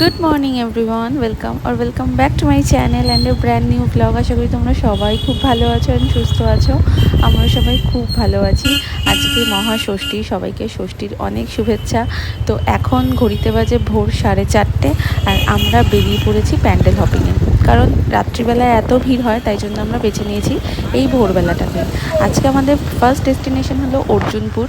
Good morning everyone welcome R welcome back to my channel and a brand new blog আশা করি তোমরা সবাই খুব ভালো আছো অ্যান্ড সুস্থ আছো। আমরা সবাই খুব ভালো আছি। আজকে মহাষষ্ঠী সবাইকে ষষ্ঠীর অনেক শুভেচ্ছা। তো এখন ঘড়িতে বাজে ভোর সাড়ে চারটে আর আমরা বেরিয়ে পড়েছি প্যান্ডেল হপিংয়ে কারণ রাত্রিবেলায় এত ভিড় হয়, তাই জন্য আমরা বেছে নিয়েছি এই ভোরবেলাটাকে। আজকে আমাদের ফার্স্ট ডেস্টিনেশন হলো অর্জুনপুর,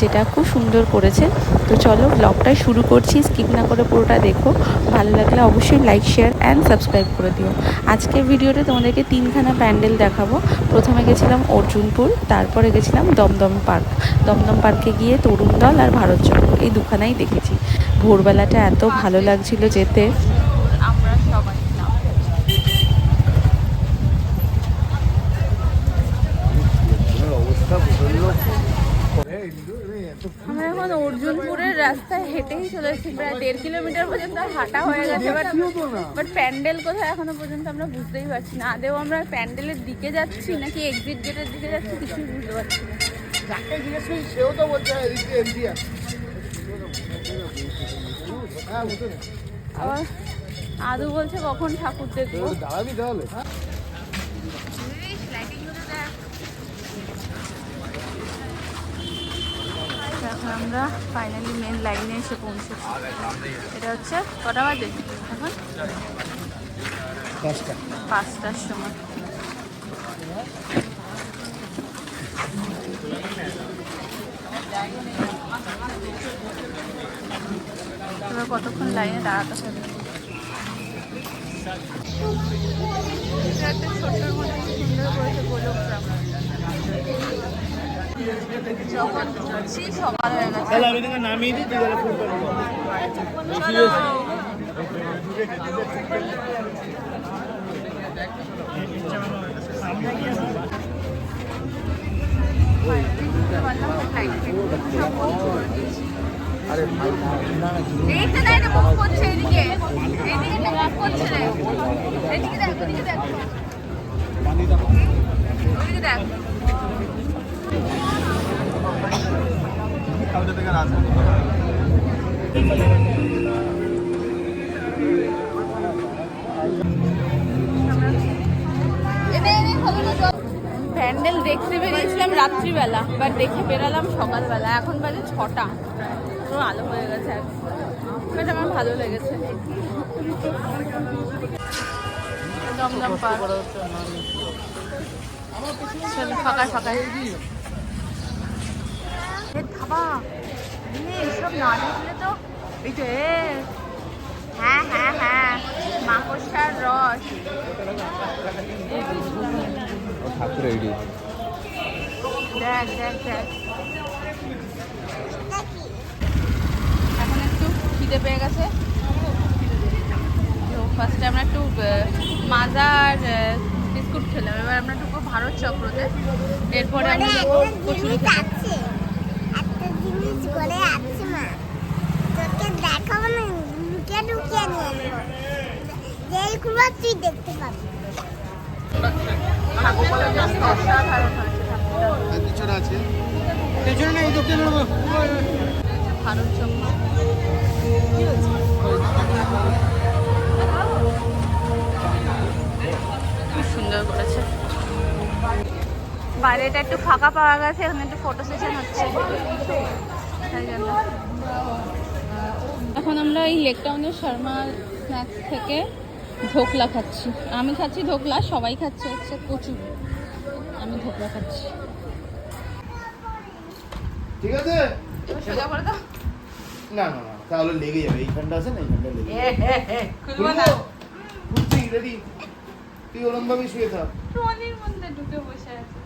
যেটা খুব সুন্দর করেছে। তো চলো ব্লগটা শুরু করছি স্কিপ না করে পুরোটা দেখো। ভালো লাগলে অবশ্যই লাইক শেয়ার অ্যান্ড সাবস্ক্রাইব করে দিও। আজকের ভিডিওতে তোমাদেরকে তিনখানা প্যান্ডেল দেখাবো। প্রথমে গেছিলাম অর্জুনপুর, তারপরে গেছিলাম দমদম পার্ক। দমদম পার্কে গিয়ে তরুণ দল আর ভারত চক্র এই দুখানাই দেখেছি। ভোরবেলাটা এত ভালো লাগছিল যেতে আমরা সবাই আমরা এখন অর্জুনপুরের রাস্তায় হেঁটেই চলে এসেছি। প্রায় দেড় কিলোমিটার পর্যন্ত হাঁটা হয়ে গেছে বাট বাট প্যান্ডেল কোথায় এখনও পর্যন্ত আমরা বুঝতেই পারছি না। আদেও আমরা প্যান্ডেলের দিকে যাচ্ছি নাকি এক্সিট গেটের দিকে যাচ্ছি কিছুই বুঝতে পারছি না। সেও তো বলছে হ্যাঁ আবার আদু বলছে কখন ঠাকুর দেখব? দাঁড়াবি তাহলে। এখন আমরা ফাইনালি মেন লাইনে এসে পৌঁছেছি। এটা হচ্ছে কটা বাজে এখন? পাঁচটা। পাঁচটার সময়। এবার কতক্ষণ লাইনে দাঁড়াতে হবে? একটা ছোট্টর মধ্যে সুন্দর করেছে গোলকগ্রাম যখন ঢুকছি সকাল হয়ে গেছে তাহলে না মুখ করছে এদিকে এদিকে একটা মুখ করছে এদিকে দেখ ওদিকে দেখ ওদিকে দেখ প্যান্ডেল দেখতে বেরিয়েছিলাম রাত্রিবেলা বাট দেখে বেরালাম সকালবেলা। এখন বাজে ছটা। পুরো আলো হয়ে গেছে বাট আমার ভালো লেগেছে। দমদম পার্ক। চল ফাঁকা ফাঁকা এ থাবা এসব না দেখলে তো এই তো এ হ্যাঁ হ্যাঁ হ্যাঁ মাকড়সার রস। ঠাকুর এইডি দেখ দেখ দেখ। এখন একটু খিদে পেয়ে গেছে। তো ফার্স্টে আমরা একটু মাজা আর বিস্কুট খেলাম। এবার আমরা ঢুকবো ভারত চক্রতে। এরপরে আমরা যাব কচুরি খেতে। আছে একটা জিনিস করে আছে মা। তোকে দেখাবো না লুকিয়ে লুকিয়ে নিয়ে আসব যেইগুলো তুই দেখতে পাবি। ঠাকুরটা just অসাধারণ হয়েছে ঠাকুরটা। পিছনে আছে। পেছনে নেই দেখতে পারব ভারত চক্র খুব সুন্দর করেছে। বাইরেটা একটু ফাঁকা পাওয়া গেছে এখানে একটু ফটো সেশন হচ্ছে। এখন আমরা এই লেক টাউনের শর্মা স্ন্যাক্স থেকে ধোকলা খাচ্ছি। আমি খাচ্ছি ধোকলা সবাই খাচ্ছে হচ্ছে কচু। আমি ধোকলা খাচ্ছি। ঠিক আছে? সোজা করে দাও। না না না তাহলে লেগে যাবে। এইখানটা আছে না এইখানটা লেগে যাবে। খুলবো না। খুলছি রেডি তুই ওরম ভাবে শুয়ে থাক। ট্রলির মধ্যে ঢুকে বসে আছে।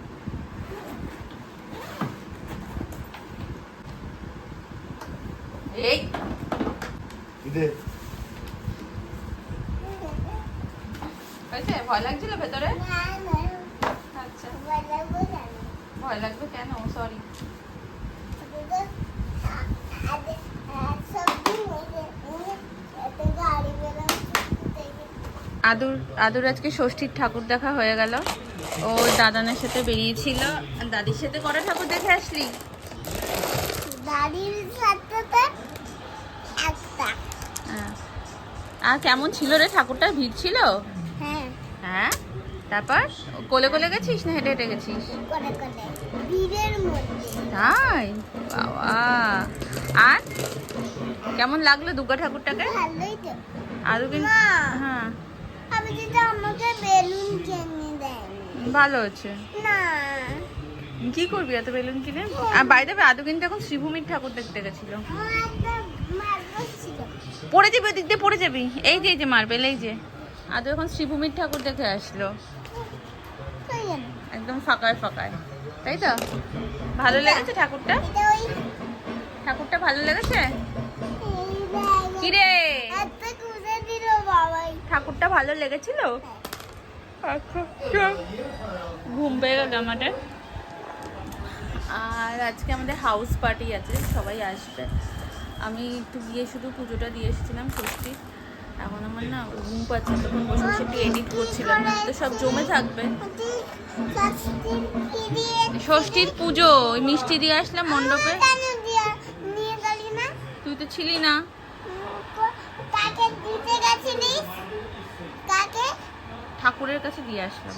এই। হয়েছে? ভয় লাগছিল ভেতরে? আচ্ছা। ভয় লাগবে কেন? সরি আদুর আদুর আজকে ষষ্ঠীর ঠাকুর দেখা হয়ে গেল। ও দাদানের সাথে বেরিয়েছিল। আর দাদির সাথে কটা ঠাকুর দেখে আসলি? দাদির সাথে আর কেমন ছিল রে? ঠাকুরটা ভিড় ছিল? হ্যাঁ। হ্যাঁ? তারপর? কোলে কোলে গেছিস না হেঁটে হেঁটে গেছিস? তাই? বাবা। আর কেমন লাগল দুর্গা ঠাকুরটাকে? আরও কিন্তু হ্যাঁ। আমাকে বেলুন কিনে ভালো হচ্ছে। না। কি করবি? এত বেলুন কিনে? আর বাইরে আদৌ কিন্তু এখন শ্রীভূমির ঠাকুর দেখতে গেছিল। পড়ে যাবি ওদিক দিয়ে, পড়ে যাবি? এই যে এই যে মার্বেল এই যে। আদৌ এখন শ্রীভূমির ঠাকুর দেখে আসলো। একদম ফাঁকায় ফাঁকায়। তাই তো? ভালো লেগেছে ঠাকুরটা? ঠাকুরটা ভালো লেগেছে? কিরে ঠাকুরটা ভালো লেগেছিল? আচ্ছা ঘুম পেয়ে গেল আমাদের। আর আজকে আমাদের হাউস পার্টি আছে সবাই আসবে। আমি একটু গিয়ে শুধু পুজোটা দিয়ে এসেছিলাম ষষ্ঠী। এখন আমার না ঘুম পাচ্ছে তখন বসে বসে একটু এডিট করছিলাম। না তো সব জমে থাকবে। ষষ্ঠীর পুজো ওই মিষ্টি দিয়ে আসলাম মণ্ডপে। তুই তো ছিলি না। ঠাকুরের কাছে দিয়ে আসলাম।